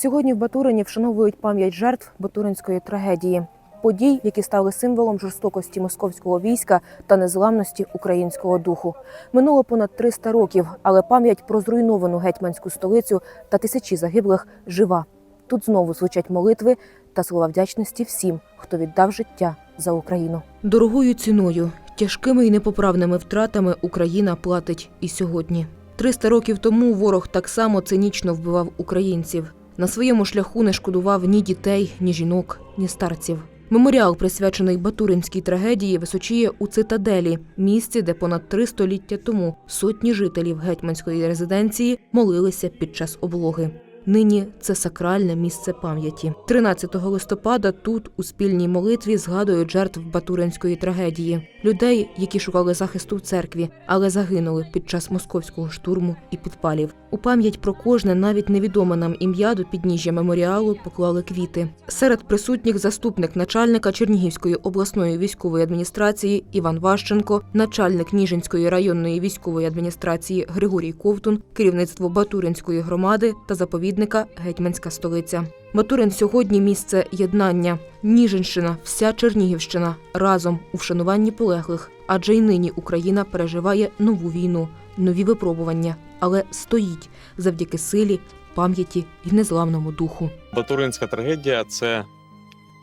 Сьогодні в Батурині вшановують пам'ять жертв Батуринської трагедії, подій, які стали символом жорстокості московського війська та незламності українського духу. Минуло понад 300 років, але пам'ять про зруйновану гетьманську столицю та тисячі загиблих жива. Тут знову звучать молитви та слова вдячності всім, хто віддав життя за Україну. Дорогою ціною, тяжкими і непоправними втратами Україна платить і сьогодні. 300 років тому ворог так само цинічно вбивав українців. На своєму шляху не шкодував ні дітей, ні жінок, ні старців. Меморіал, присвячений Батуринській трагедії, височіє у цитаделі, місці, де понад три століття тому сотні жителів гетьманської резиденції молилися під час облоги. Нині це сакральне місце пам'яті. 13 листопада тут у спільній молитві згадують жертв Батуринської трагедії, людей, які шукали захисту в церкві, але загинули під час московського штурму і підпалів. У пам'ять про кожне навіть невідоме нам ім'я до підніжжя меморіалу поклали квіти. Серед присутніх заступник начальника Чернігівської обласної військової адміністрації Іван Ващенко, начальник Ніжинської районної військової адміністрації Григорій Ковтун, керівництво Батуринської громади та заповідника Гетьманська столиця. Батурин сьогодні місце єднання. Ніжинщина, вся Чернігівщина разом у вшануванні полеглих, адже й нині Україна переживає нову війну, нові випробування, але стоїть завдяки силі, пам'яті і незламному духу. Батуринська трагедія це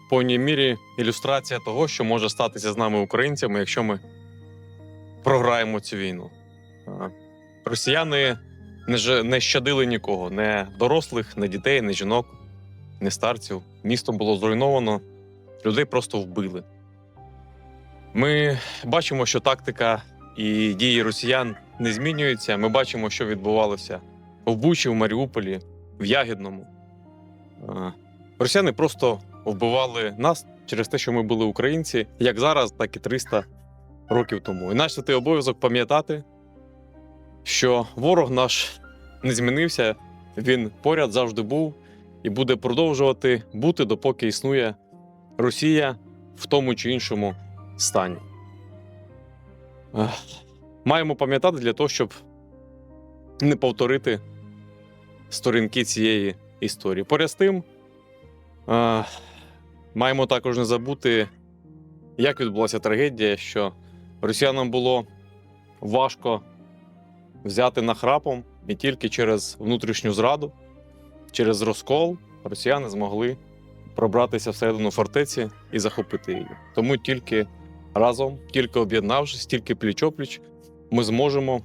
в повній мірі ілюстрація того, що може статися з нами, українцями, якщо ми програємо цю війну. Росіяни не, ж- не щадили нікого: не дорослих, не дітей, не жінок, не старців. Місто було зруйновано, людей просто вбили. Ми бачимо, що тактика і дії росіян не змінюються. Ми бачимо, що відбувалося в Бучі, в Маріуполі, в Ягідному. Е, Росіяни просто вбивали нас через те, що ми були українці, як зараз, так і 300 років тому. І наш святий обов'язок пам'ятати, що ворог наш не змінився, він поряд завжди був і буде продовжувати бути, допоки існує Росія в тому чи іншому стані. Маємо пам'ятати для того, щоб не повторити сторінки цієї історії. Поряд з тим, маємо також не забути, як відбулася трагедія, що росіянам було важко взяти нахрапом і тільки через внутрішню зраду, через розкол росіяни змогли пробратися всередину фортеці і захопити її. Тому тільки разом, тільки об'єднавшись, тільки пліч-опліч, ми зможемо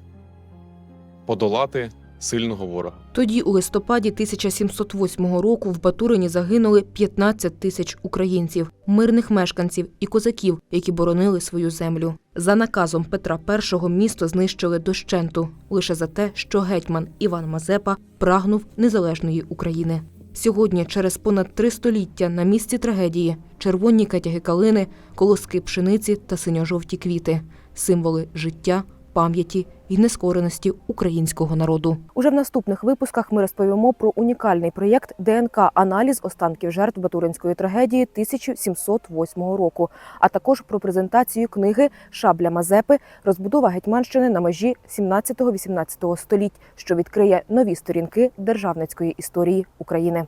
подолати сильного ворога. Тоді, у листопаді 1708 року, в Батурині загинули 15 тисяч українців, мирних мешканців і козаків, які боронили свою землю. За наказом Петра І місто знищили дощенту лише за те, що гетьман Іван Мазепа прагнув незалежної України. Сьогодні, через понад три століття, на місці трагедії червоні кетяги калини, колоски пшениці та синьо-жовті квіти символи життя, пам'яті і нескореності українського народу. Уже в наступних випусках ми розповімо про унікальний проєкт ДНК аналіз останків жертв Батуринської трагедії 1708 року, а також про презентацію книги Шабля Мазепи Розбудова Гетьманщини на межі 17-18 століть, що відкриє нові сторінки державницької історії України.